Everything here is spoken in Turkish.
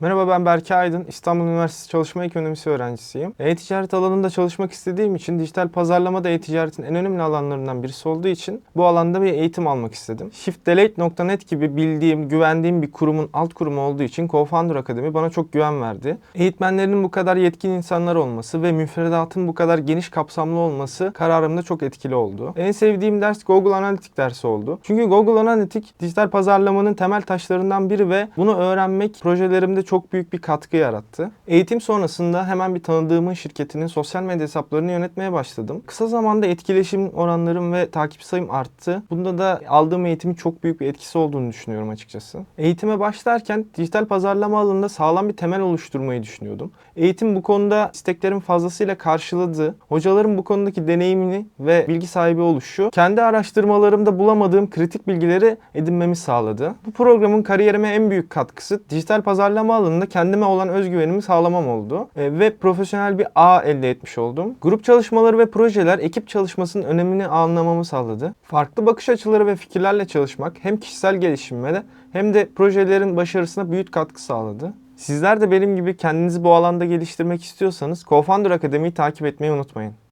Merhaba ben Berke Aydın. İstanbul Üniversitesi Çalışma Ekonomisi öğrencisiyim. E-ticaret alanında çalışmak istediğim için dijital pazarlama da e-ticaretin en önemli alanlarından birisi olduğu için bu alanda bir eğitim almak istedim. Shiftdelate.net gibi bildiğim, güvendiğim bir kurumun alt kurumu olduğu için Co-Founder Akademi bana çok güven verdi. Eğitmenlerinin bu kadar yetkin insanlar olması ve müfredatın bu kadar geniş kapsamlı olması kararımda çok etkili oldu. En sevdiğim ders Google Analytics dersi oldu. Çünkü Google Analytics dijital pazarlamanın temel taşlarından biri ve bunu öğrenmek projelerimde çok büyük bir katkı yarattı. Eğitim sonrasında hemen bir tanıdığımın şirketinin sosyal medya hesaplarını yönetmeye başladım. Kısa zamanda etkileşim oranlarım ve takip sayım arttı. Bunda da aldığım eğitimin çok büyük bir etkisi olduğunu düşünüyorum açıkçası. Eğitime başlarken dijital pazarlama alanında sağlam bir temel oluşturmayı düşünüyordum. Eğitim bu konuda isteklerim fazlasıyla karşıladı. Hocaların bu konudaki deneyimini ve bilgi sahibi oluşu kendi araştırmalarımda bulamadığım kritik bilgileri edinmemi sağladı. Bu programın kariyerime en büyük katkısı dijital pazarlama alanında kendime olan özgüvenimi sağlamam oldu. E, ve profesyonel bir ağ elde etmiş oldum. Grup çalışmaları ve projeler ekip çalışmasının önemini anlamamı sağladı. Farklı bakış açıları ve fikirlerle çalışmak hem kişisel gelişimime hem de projelerin başarısına büyük katkı sağladı. Sizler de benim gibi kendinizi bu alanda geliştirmek istiyorsanız Co-Founder Akademi'yi takip etmeyi unutmayın.